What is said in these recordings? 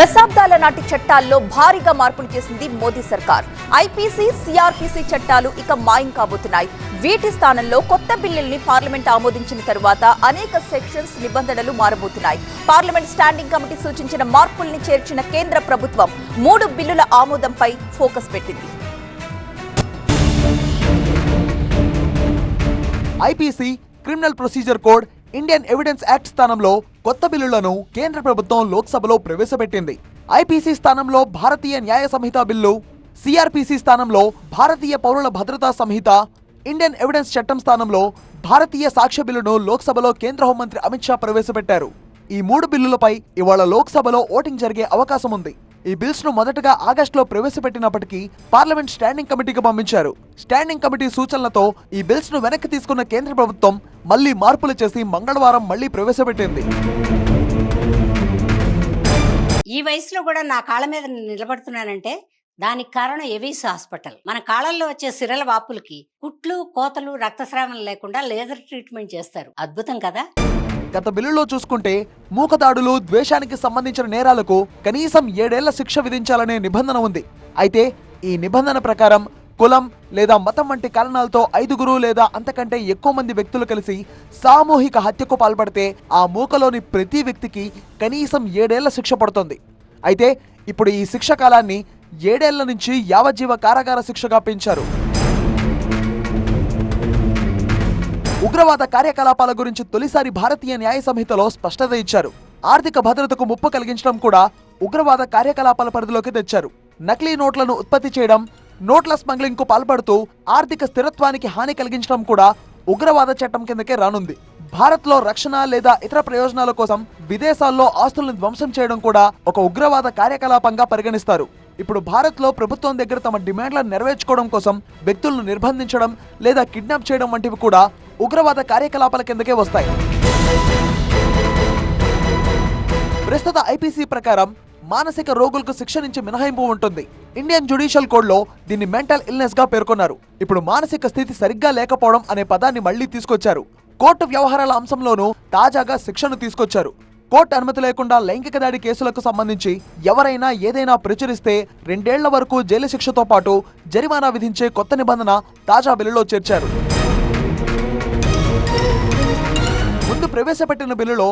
దశాబ్దాల నాటి చట్టాల్లో భారీగా మార్పులు చేసింది మోదీ సర్కార్. ఐపీసీ సిఆర్పీసీ చట్టాలు ఇక మాయం కాబోతున్నాయి. వీటి స్థానంలో కొత్త బిల్లుల్ని పార్లమెంట్ ఆమోదించిన తరువాత అనేక సెక్షన్స్ నిబంధనలు మారబోతున్నాయి. పార్లమెంట్ స్టాండింగ్ కమిటీ సూచించిన మార్పుల్ని చేర్చిన కేంద్ర ప్రభుత్వం మూడు బిల్లుల ఆమోదంపై ఫోకస్ పెట్టింది. IPC criminal procedure code Indian evidence act స్థానంలో కొత్త బిల్లులను కేంద్ర ప్రభుత్వం లోక్సభలో ప్రవేశపెట్టింది. ఐపీసీ స్థానంలో భారతీయ న్యాయ సంహిత బిల్లు సిఆర్పిసి స్థానంలో భారతీయ పౌరుల భద్రతా సంహిత ఇండియన్ ఎవిడెన్స్ చట్టం స్థానంలో భారతీయ సాక్ష్య బిల్లును లోక్సభలో కేంద్ర హోంమంత్రి అమిత్ షా ప్రవేశపెట్టారు. ఈ మూడు బిల్లులపై ఇవాళ లోక్సభలో ఓటింగ్ జరిగే అవకాశం ఉంది ఈ బిల్స్ను మొదటగా ఆగస్టులో ప్రవేశపెట్టినప్పటికీ పార్లమెంట్ స్టాండింగ్ కమిటీకి పంపించారు. స్టాండింగ్ కమిటీ సూచనలతో ఈ బిల్స్ను వెనక్కి తీసుకున్న కేంద్ర ప్రభుత్వం మళ్ళీ మార్పులు చేసి మంగళవారం మళ్ళీ ప్రవేశపెట్టింది. ఈ వయసులో కూడా నా కాళ్ళ మీద నిలబడుతున్నానంటే దానికి కారణం ఎవిస్ హాస్పిటల్. మన కాళ్ళల్లో వచ్చే సిరల వాపులకి కుట్లు కోతలు రక్తస్రావం లేకుండా లేజర్ ట్రీట్మెంట్ చేస్తారు. అద్భుతం కదా? గత బిల్లులో చూసుకుంటే మూకదాడులు ద్వేషానికి సంబంధించిన నేరాలకు కనీసం ఏడేళ్ళ శిక్ష విధించాలనే నిబంధన ఉంది. అయితే ఈ నిబంధన ప్రకారం కులం లేదా మతం వంటి కారణాలతో ఐదుగురు లేదా అంతకంటే ఎక్కువ మంది వ్యక్తులు కలిసి సామూహిక హత్యకు పాల్పడితే ఆ మూకలోని ప్రతి వ్యక్తికి కనీసం ఏడేళ్ళ శిక్ష పడుతుంది. అయితే ఇప్పుడు ఈ శిక్ష కాలాన్ని ఏడేళ్ళ నుంచి యావజ్జీవ కారాగార శిక్షగా పెంచారు. ఉగ్రవాద కార్యకలాపాల గురించి తొలిసారి భారతీయ న్యాయ సంహితలో స్పష్టత ఇచ్చారు. ఆర్థిక భద్రతకు ముప్పు కలిగించడం కూడా ఉగ్రవాద కార్యకలాపాల పరిధిలోకి తెచ్చారు. నకిలీ నోట్లను ఉత్పత్తి చేయడం నోట్ల స్మగ్లింగ్కు పాల్పడుతూ ఆర్థిక స్థిరత్వానికి హాని కలిగించడం కూడా ఉగ్రవాద చట్టం కిందకే రానుంది. భారత్లో రక్షణ లేదా ఇతర ప్రయోజనాల కోసం విదేశాల్లో ఆస్తులను ధ్వంసం చేయడం కూడా ఒక ఉగ్రవాద కార్యకలాపంగా పరిగణిస్తారు. ఇప్పుడు భారత్లో ప్రభుత్వం దగ్గర తమ డిమాండ్లను నెరవేర్చుకోవడం కోసం వ్యక్తులను నిర్బంధించడం లేదా కిడ్నాప్ చేయడం వంటివి కూడా ఉగ్రవాద కార్యకలాపాల కిందకే వస్తాయి. ప్రస్తుత ఐపీసీ ప్రకారం మానసిక రోగులకు శిక్ష నుంచి మినహాయింపు ఉంటుంది. ఇండియన్ జ్యుడిషియల్ కోడ్లో దీన్ని మెంటల్ ఇల్నెస్గా పేర్కొన్నారు. ఇప్పుడు మానసిక స్థితి సరిగ్గా లేకపోవడం అనే పదాన్ని మళ్ళీ తీసుకొచ్చారు. కోర్టు వ్యవహారాల అంశంలోనూ తాజాగా శిక్షను తీసుకొచ్చారు. కోర్టు అనుమతి లేకుండా లైంగిక దాడి కేసులకు సంబంధించి ఎవరైనా ఏదైనా ప్రచురిస్తే రెండేళ్ళ వరకు జైలు శిక్షతో పాటు జరిమానా విధించే కొత్త నిబంధన తాజా బిల్లులో చేర్చారు. ముందు ప్రవేశపెట్టిన బిల్లులో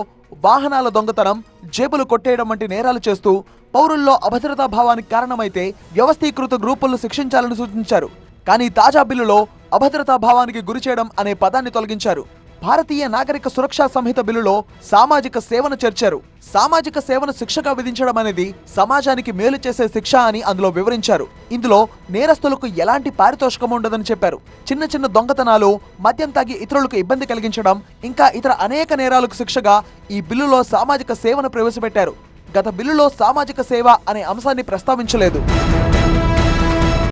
వాహనాల దొంగతనం జేబులు కొట్టేయడం వంటి నేరాలు చేస్తూ పౌరుల్లో అభద్రతా భావానికి కారణమైతే వ్యవస్థీకృత గ్రూపులను శిక్షించాలని సూచించారు. కానీ తాజా బిల్లులో అభద్రతా భావానికి గురి చేయడం అనే పదాన్ని తొలగించారు. భారతీయ నాగరిక సురక్షా సంహిత బిల్లులో సామాజిక సేవను చేర్చారు. సామాజిక సేవను శిక్షగా విధించడం అనేది సమాజానికి మేలు చేసే శిక్ష అని అందులో వివరించారు. ఇందులో నేరస్తులకు ఎలాంటి పారితోషికం ఉండదని చెప్పారు. చిన్న చిన్న దొంగతనాలు మద్యం తాగి ఇతరులకు ఇబ్బంది కలిగించడం ఇంకా ఇతర అనేక నేరాలకు శిక్షగా ఈ బిల్లులో సామాజిక సేవను ప్రవేశపెట్టారు. గత బిల్లులో సామాజిక సేవ అనే అంశాన్ని ప్రస్తావించలేదు.